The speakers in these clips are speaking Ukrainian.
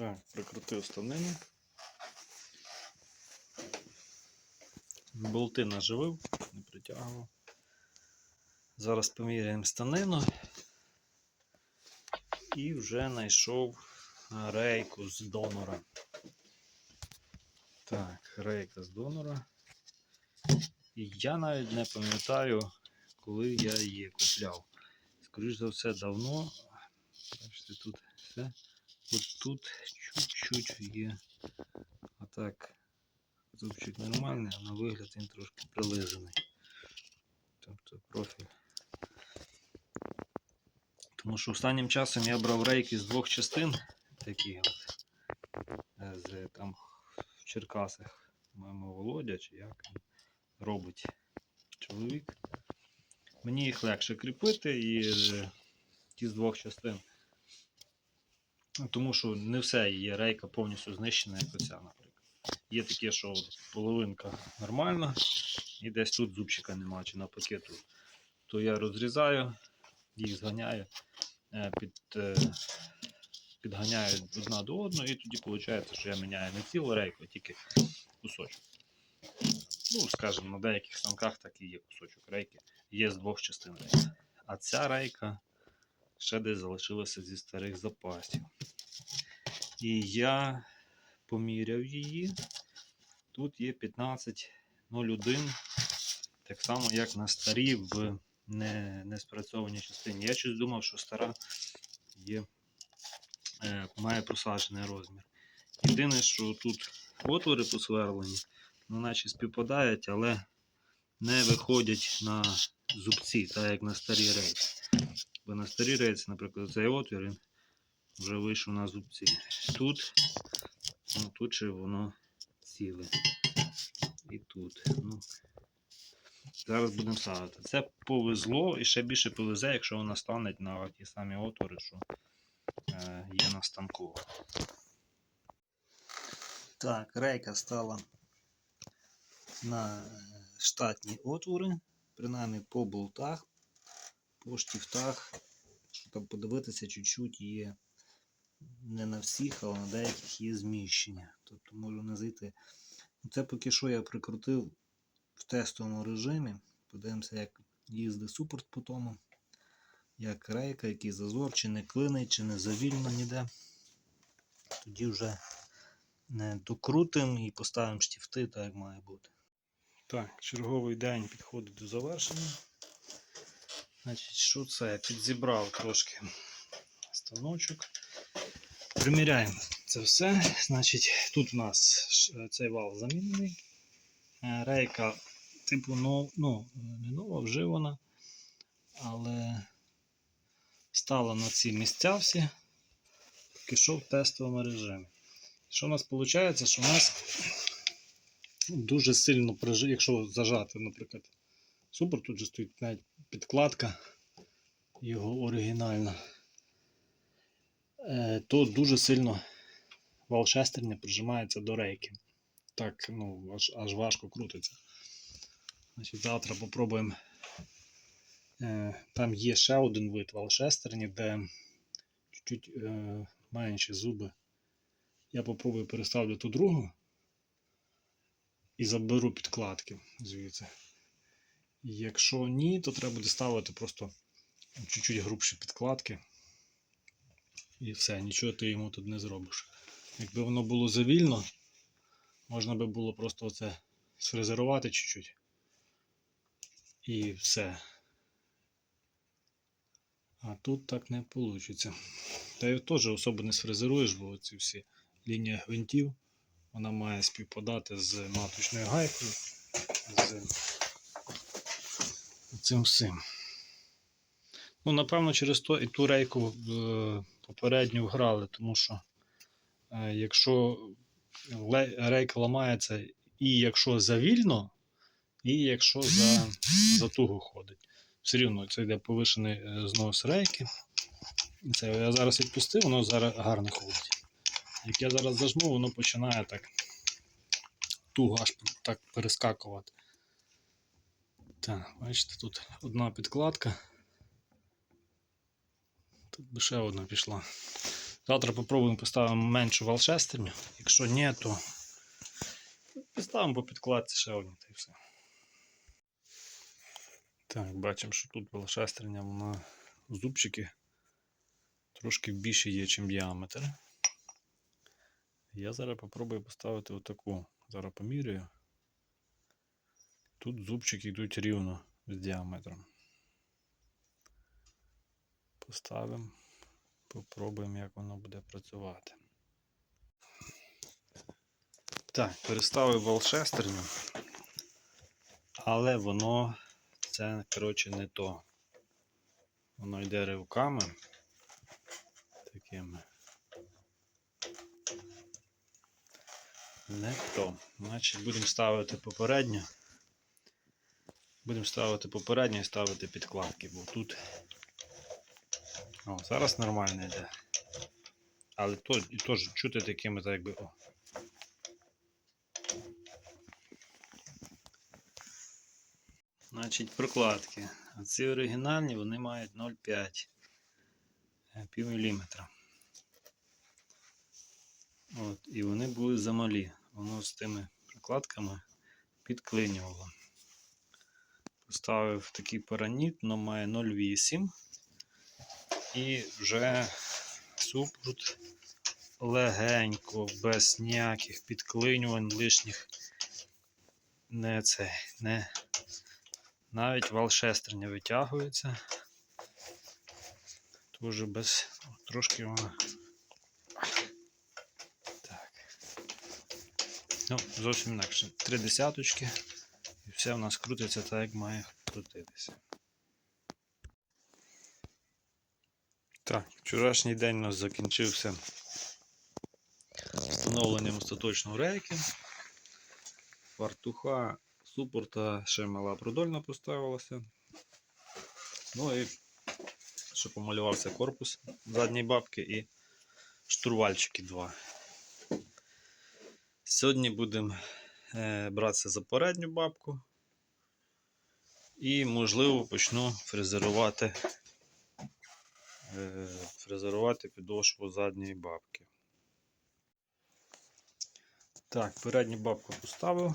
Так, прикрутив станину. Болти наживив, не притягував. Зараз поміряємо станину. І вже знайшов рейку з донора. Так, рейка з донора. І я навіть не пам'ятаю, коли я її купляв. Скоріше за все, давно. Бачите, тут все. Тут чуть-чуть є. А так, зубчик нормальний, а на вигляд він трошки прилизаний. Тобто профіль. Тому що останнім часом я брав рейки з двох частин, такі от, е, з там в Черкасах, моєму Володя, чи як він робить чоловік. Мені їх легше кріпити і е, ті з двох частин. Тому що не все є рейка повністю знищена, як оця, наприклад. Є таке, що половинка нормальна, і десь тут зубчика нема, чи навпаки тут. То я розрізаю, їх зганяю, е, під, е, підганяю одна до одної, і тоді виходить, що я міняю не цілу рейку, а тільки кусочок. Ну, скажімо, на деяких станках так і є кусочок рейки. Є з двох частин рейки. А ця рейка ще десь залишилася зі старих запасів. І я поміряв її. Тут є 15.01, так само, як на старій в не, не частині. Я щось думав, що стара є, е, має просаджений розмір. Єдине, що тут отвори посверлені, ну, наче співпадають, але не виходять на зубці, так як на старій рейці. Бо на старій рейці, наприклад, цей отвір вже вийшов на зубці. Тут, ну, тут ще воно ціле. І тут. Ну, зараз будемо ставити. Це повезло і ще більше повезе, якщо вона стане на ті самі отвори, що е, є на станку. Так, рейка стала на е, штатні отвори, принаймні по болтах, по штифтах. Щоб подивитися, чуть-чуть є не на всіх, але на деяких є зміщення. Тобто можу не зайти. Ну, Це поки що я прикрутив в тестовому режимі. Подивимося, як їздить супорт по тому. Як рейка, який зазор, чи не клинить, чи не завільно ніде. Тоді вже докрутимо і поставимо штифти, так як має бути. Так, черговий день підходить до завершення. Значить, що це? Я підзібрав трошки станочок. Приміряємо це все. Значить, тут у нас цей вал замінений. Е, Рейка, типу, нов, ну, не нова, вживана, але стала на ці місця всі, поки що в тестовому режимі. Що у нас виходить? Що у нас дуже сильно якщо зажати, наприклад, супер, тут же стоїть навіть підкладка його оригінальна, е, то дуже сильно вал шестерня прижимається до рейки. Так, ну, аж, аж важко крутиться. Значить, завтра попробуємо. Е, Там є ще один вид вал шестерні, де чуть-чуть е, менші зуби. Я попробую переставлю ту другу і заберу підкладки звідси. Якщо ні, то треба буде ставити просто чуть-чуть грубші підкладки. І все, нічого ти йому тут не зробиш. Якби воно було завільно, можна би було просто оце сфрезерувати чуть-чуть. І все. А тут так не вийде. Та й теж особо не сфрезеруєш, бо ці всі лінії гвинтів, вона має співпадати з маточною гайкою, з цим всім. Ну, напевно, через то і ту рейку е, попередню вграли, тому що е, якщо рейка ламається і якщо завільно, і якщо за, за туго ходить. Все рівно це йде повишений е, знос рейки. Це я зараз відпустив, воно зараз гарно ходить. Як я зараз зажму, воно починає так туго аж так перескакувати. Так, бачите, тут одна підкладка. Тут би ще одна пішла. Завтра попробуємо поставимо меншу валшестерню. Якщо ні, то поставимо по підкладці ще одні та й все. Так, бачимо, що тут валшестерня, вона зубчики трошки більше є, ніж діаметр. Я зараз попробую поставити отаку. Зараз поміряю. Тут зубчики йдуть рівно з діаметром. Поставимо, попробуємо, як воно буде працювати. Так, переставив волшестерню, але воно це, коротше, не то. Воно йде ривками такими. Не то. Значить, будемо ставити попередньо. Будемо ставити попередньо і ставити підкладки, бо тут. О, зараз нормально йде. Але то, і теж чути такими, так якби. О. Значить, прокладки. А ці оригінальні вони мають 0,5 е, пів міліметра. От, і вони були замалі. Воно з тими прокладками підклинювало. Поставив такий параніт, але має 0,8 і вже супрут легенько, без ніяких підклинювань лишніх. Не це, не навіть валшестерня витягується. Тоже без трошки вона. Так. Ну, зовсім інакше. Три десяточки. І все в нас крутиться так, як має крутитися. Так, вчорашній день у нас закінчився встановленням остаточного рейки. Фартуха супорта ще мала продольна поставилася. Ну і ще помалювався корпус задньої бабки і штурвальчики два. Сьогодні будемо е, братися за передню бабку. І, можливо, почну фрезерувати, фрезерувати підошву задньої бабки. Так, передню бабку поставив.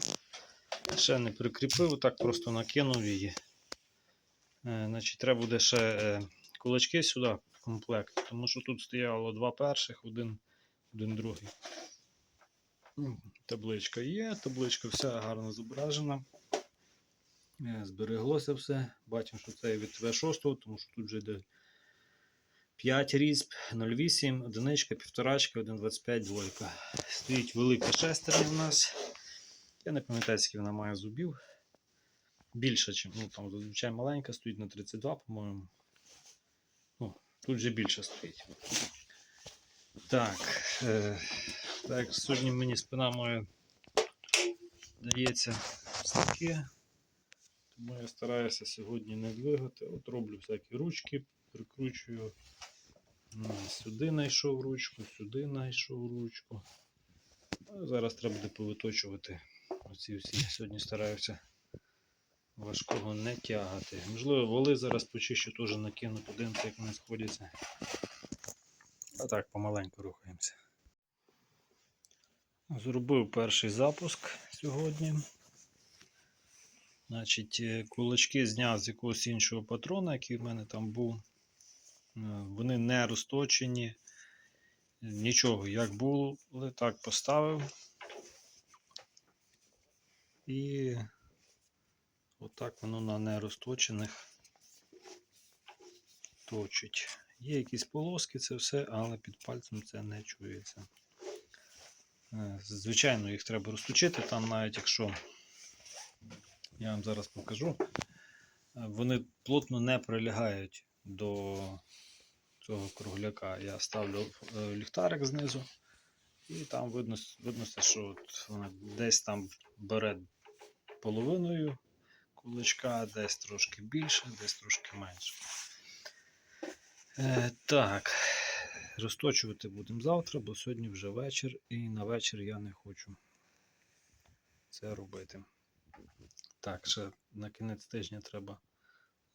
Ще не прикріпив, так просто накинув її. Е, значить, треба буде ще е, кулачки сюди в комплект, тому що тут стояло два перших, один, один другий. Табличка є, табличка вся гарно зображена. Е, Збереглося все. Бачимо, що це від В6, тому що тут вже йде 5 різьб, 0,8, одиничка, півторачка, 1,25, двойка. Стоїть велика шестерня в нас. Я не пам'ятаю, скільки вона має зубів. Більше, ніж ну, там зазвичай маленька, стоїть на 32, по-моєму. Ну, тут вже більше стоїть. Так, е, так, сьогодні мені спина моя дається таке. Тому я стараюся сьогодні не двигати. От роблю всякі ручки, прикручую. Сюди знайшов ручку, сюди знайшов ручку. А зараз треба буде повиточувати оці всі. Сьогодні стараюся важкого не тягати. Можливо, воли зараз почищу, теж накину, подивимося, як вони сходяться. А так, помаленьку рухаємося. Зробив перший запуск сьогодні. Значить, е, кулачки зняв з якогось іншого патрона, який в мене там був. Е, Вони не розточені. Нічого, як було, так поставив. І отак воно на нерозточених точить. Є якісь полоски, це все, але під пальцем це не чується. Е, Звичайно, їх треба розточити, там навіть якщо я вам зараз покажу, е, вони плотно не прилягають до цього кругляка. Я ставлю е, ліхтарик знизу, і там видно, видно що от вона десь там бере половиною кулачка, десь трошки більше, десь трошки менше. Е, так, розточувати будемо завтра, бо сьогодні вже вечір, і на вечір я не хочу це робити. Так, ще на кінець тижня треба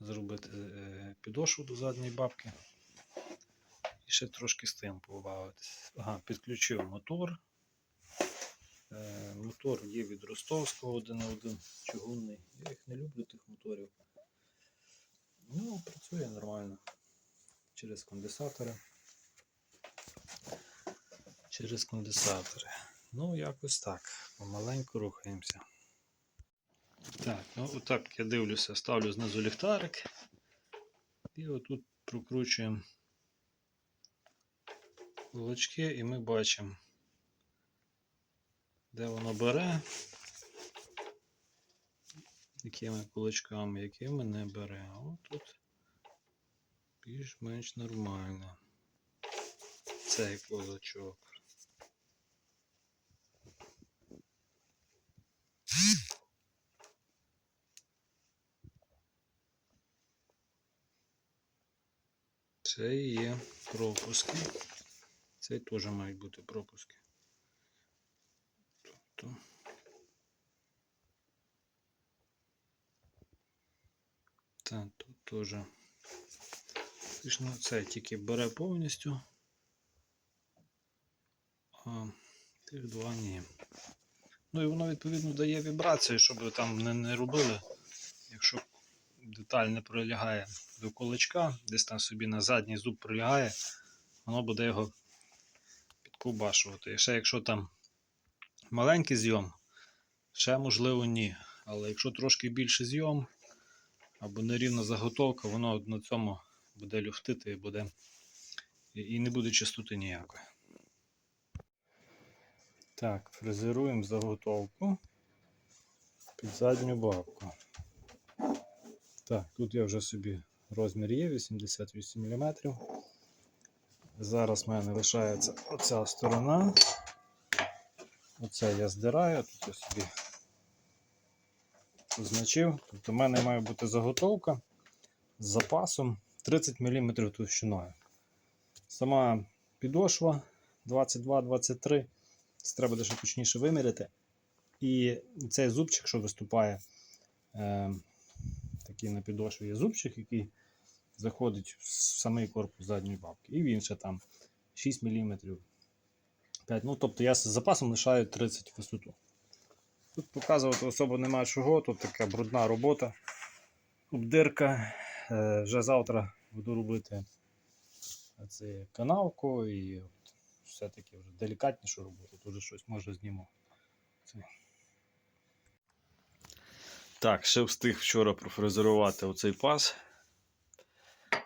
зробити е, підошву до задньої бабки. І ще трошки з тим побавитись. Ага, підключив мотор. Е, мотор є від Ростовського 1.1 чугунний. Я їх не люблю, тих моторів. Ну, працює нормально. Через конденсатори. Через конденсатори. Ну, якось так. Помаленьку рухаємося. Так, ну отак я дивлюся, ставлю знизу ліхтарик. І отут прокручуємо кулачки, і ми бачимо, де воно бере, якими кулачками, якими не бере. А от тут більш-менш нормально. Цей кулачок. Це є пропуски. Це теж мають бути пропуски. Тобто. Так, тут теж. Фактично це тільки бере повністю. А тих два ні. Ну і воно відповідно дає вібрацію, щоб ви там не, не робили. Якщо деталь не прилягає до кулачка, десь там собі на задній зуб прилягає, воно буде його підковбашувати. І ще якщо там маленький зйом, ще можливо ні. Але якщо трошки більше зйом або нерівна заготовка, воно на цьому буде люфтити і буде і не буде чистоти ніякої. Так, фрезеруємо заготовку під задню бабку. Так, тут я вже собі розмір є 88 мм. Зараз в мене лишається оця сторона. Оце я здираю, тут я собі позначив. Тобто в мене має бути заготовка з запасом 30 мм товщиною. Сама підошва 22-23. Це треба буде ще точніше виміряти. І цей зубчик, що виступає, е, такий на підошві є зубчик, який заходить в самий корпус задньої бабки. І він ще там 6 мм. 5. Ну, тобто я з запасом лишаю 30 висоту. Тут показувати особо немає чого, тут така брудна робота, обдирка. Е, вже завтра буду робити це канавку і все-таки вже делікатнішу роботу, тут вже щось може зніму. Так, ще встиг вчора профрезерувати оцей пас,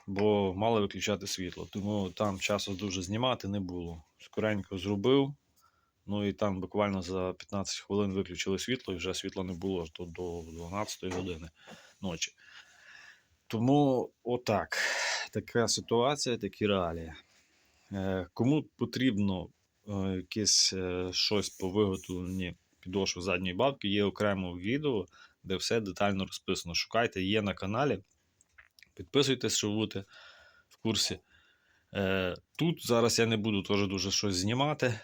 бо мали виключати світло, тому там часу дуже знімати не було. Скоренько зробив. Ну і там буквально за 15 хвилин виключили світло, і вже світла не було аж до, до 12 години ночі. Тому отак. Така ситуація, такі реалії. Е, Кому потрібно е, якесь е, щось по виготовленні підошви задньої бабки, є окремо відео, де все детально розписано. Шукайте, є на каналі. Підписуйтесь, щоб бути в курсі. Е, Тут зараз я не буду теж дуже щось знімати.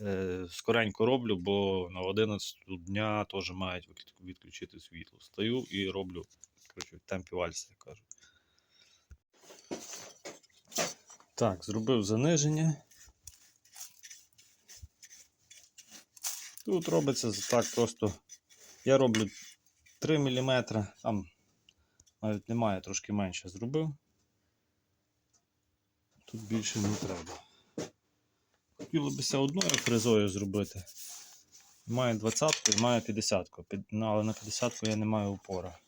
Е, Скоренько роблю, бо на 11 дня теж мають відключити світло. Стою і роблю коротше, в темпі вальса, як кажуть. Так, зробив заниження. Тут робиться так просто. Я роблю 3 мм, там навіть немає, трошки менше зробив. Тут більше не треба. Хотілося б одною фрезою зробити. Маю 20-ку і маю 50 Під- ну, але на 50-ку я не маю упора.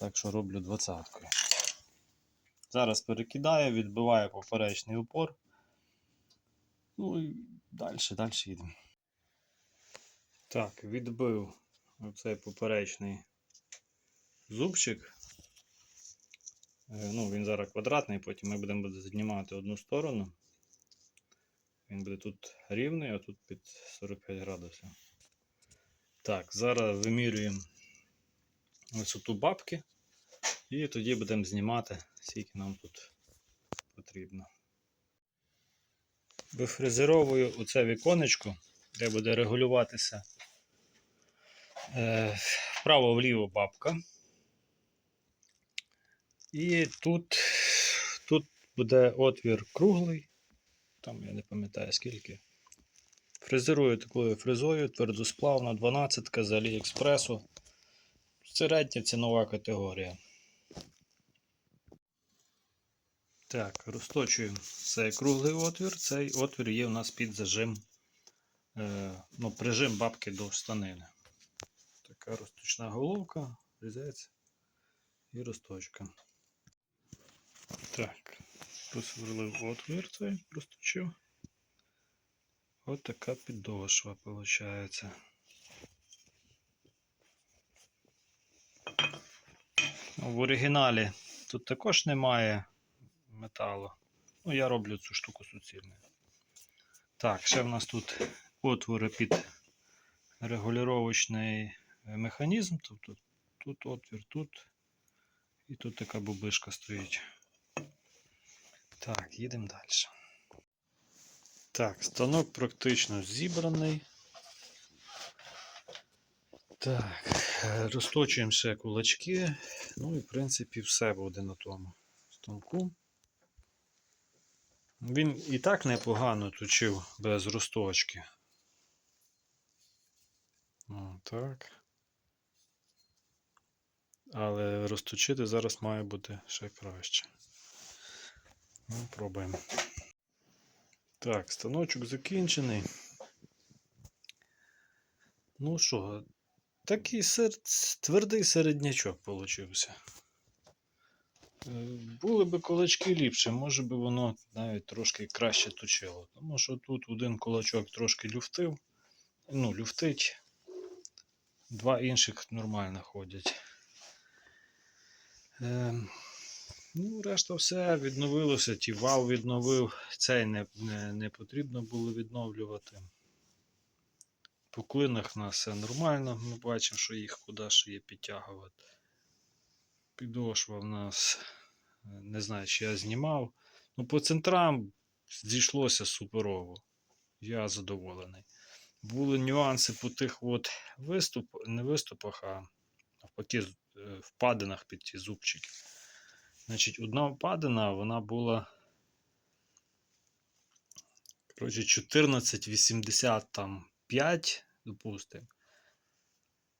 Так що роблю 20 -кою. Зараз перекидаю, відбиваю поперечний упор. Ну і далі, далі їдемо. Так, відбив оцей поперечний зубчик. Е, Ну, він зараз квадратний, потім ми будемо знімати одну сторону. Він буде тут рівний, а тут під 45 градусів. Так, зараз вимірюємо висоту бабки. І тоді будемо знімати, скільки нам тут потрібно. Вифрезеровую оце віконечко, де буде регулюватися вправо-вліво бабка. І тут, тут буде отвір круглий, там я не пам'ятаю скільки. Фрезерую такою фрезою, твердосплавна 12 з Аліекспресу. Середня цінова категорія. Так, розточуємо цей круглий отвір. Цей отвір є у нас під зажим, е, ну, прижим бабки до штанини. Така розточна головка, різець і розточка. Так, просверлив отвір цей, розточив. Ось така підошва виходить. В оригіналі тут також немає металу. Ну, я роблю цю штуку суцільною. Так, ще в нас тут отвори під регулювачний механізм. Тобто тут отвір, тут і тут така бубишка стоїть. Так, їдемо далі. Так, станок практично зібраний. Так, е, розточуємо ще кулачки. Ну і в принципі все буде на тому станку. Він і так непогано точив без розточки. О, так. Але розточити зараз має бути ще краще. Ну, пробуємо. Так, станочок закінчений. Ну що, такий сер... твердий середнячок получився. Е, Були би кулачки ліпше, може би воно навіть трошки краще точило. Тому що тут один кулачок трошки люфтив. Ну, люфтить. Два інших нормально ходять. Е, ну, решта все відновилося. Ті вал відновив. Цей не, не, не потрібно було відновлювати. По клинах нас все нормально. Ми бачимо, що їх куди ще є підтягувати. Підошва в нас, е, не знаю, чи я знімав. Ну, по центрам зійшлося суперово. Я задоволений. Були нюанси по тих от виступ, не виступах, а навпаки впадинах під ті зубчики. Значить, одна впадина, вона була. Коротше, 14,85, допустимо.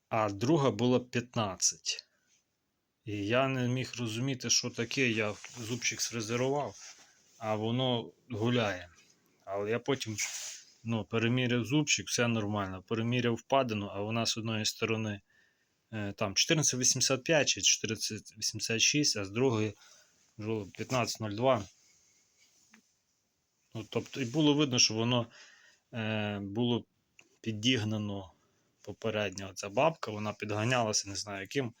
А друга була 15. І я не міг розуміти, що таке. Я зубчик сфрезерував, а воно гуляє. Але я потім ну, переміряв зубчик, все нормально. Переміряв впадину, а вона з одної сторони е, там 14,85 чи 14,86, а з другої вже 15,02. Ну, тобто, і було видно, що воно е, було підігнано попередньо. Ця бабка, вона підганялася, не знаю яким.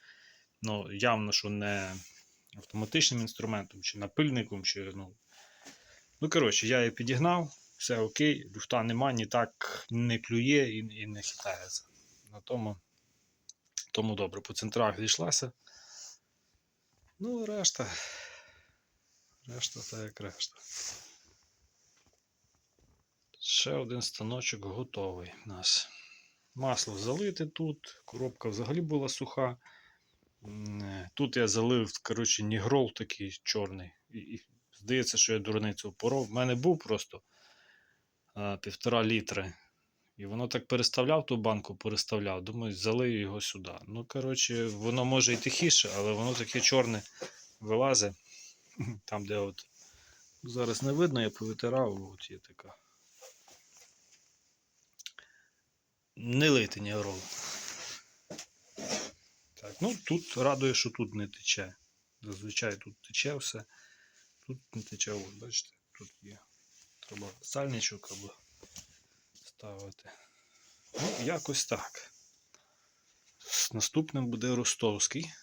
Ну, явно, що не автоматичним інструментом, чи напильником, чи ну. Ну, коротше, я її підігнав, все окей, люфта нема, ні так не клює і, і не хитається. На тому, тому добре, по центрах зійшлася. Ну, решта. Решта так як решта. Ще один станочок готовий у нас. Масло залите тут, коробка взагалі була суха. Тут я залив, коротше, нігрол такий чорний. І, і здається, що я дурницю впоров. У мене був просто а, півтора літри. І воно так переставляв ту банку, переставляв. Думаю, залию його сюди. Ну, коротше, воно може і тихіше, але воно таке чорне вилазить. Там, де от. Зараз не видно, я повитирав, от є така. Не лити нігрол. Так, ну тут радує, що тут не тече. Зазвичай тут тече все. Тут не тече, от, бачите, тут є. Треба сальничок або ставити. Ну, якось так. Наступним буде ростовський.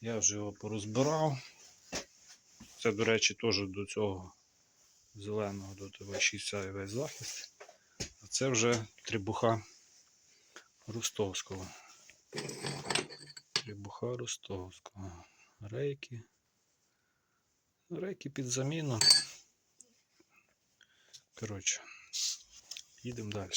Я вже його порозбирав. Це, до речі, теж до цього зеленого до ТВ-6 весь захист. А це вже трибуха ростовського. Трибуха ростовського. Рейки. Рейки під заміну. Коротше, їдемо далі.